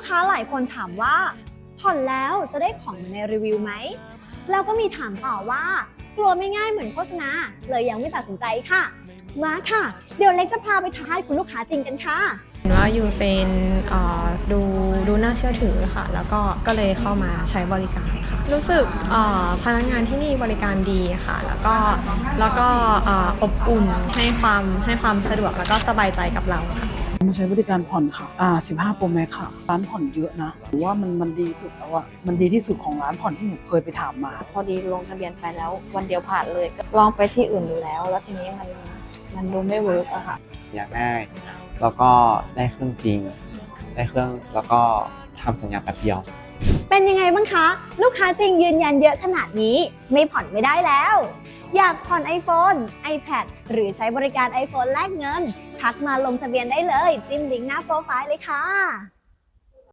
กค้าหลายคนถามว่า ผ่อนแล้วจะได้ของในรีวิวไหมแล้วก็มีถามต่อว่า กลัวไม่ง่ายเหมือนโฆษณา เลยยังไม่ตัดสินใจค่ะ มาค่ะ เดี๋ยวเล็กจะพาไปท้ายคุณลูกค้าจริงกันค่ะเห็นว่ายูเฟนดูดูน่าเชื่อถือค่ะ แล้วก็ก็เลยเข้ามาใช้บริการค่ะ รู้สึกพนักงานที่นี่บริการดีค่ะ แล้วก็แล้วก็เอ่ออบอุ่นให้ความให้ความสะดวกแล้วก็สบายใจกับเราค่ะ มาใช้บริการผ่อนค่ะ อ่า 15โปรแม็กค่ะ ร้านผ่อนเยอะนะหรือว่ามันมันดีสุดแล้วอะมันดีที่สุดของร้านผ่อนที่หนูเคยไปถามมา พอดีลงทะเบียนไปแล้ว วันเดียวผ่านเลยก็ลองไปที่อื่นดูแล้ว แล้วทีนี้มันมันดูไม่เวิร์กอะค่ะ อยากได้ แล้วก็ได้เครื่องจริง ได้เครื่องแล้วก็ทำสัญญาแป๊บเดียว เป็นยังไงบ้างคะ ลูกค้าจริงยืนยันเยอะขนาดนี้ ไม่ผ่อนไม่ได้แล้ว อยากผ่อน iPhone, iPad หรือใช้บริการ iPhone แลกเงิน ทักมาลงทะเบียนได้เลย จิ้มลิงก์หน้าโปรไฟล์เลยค่ะ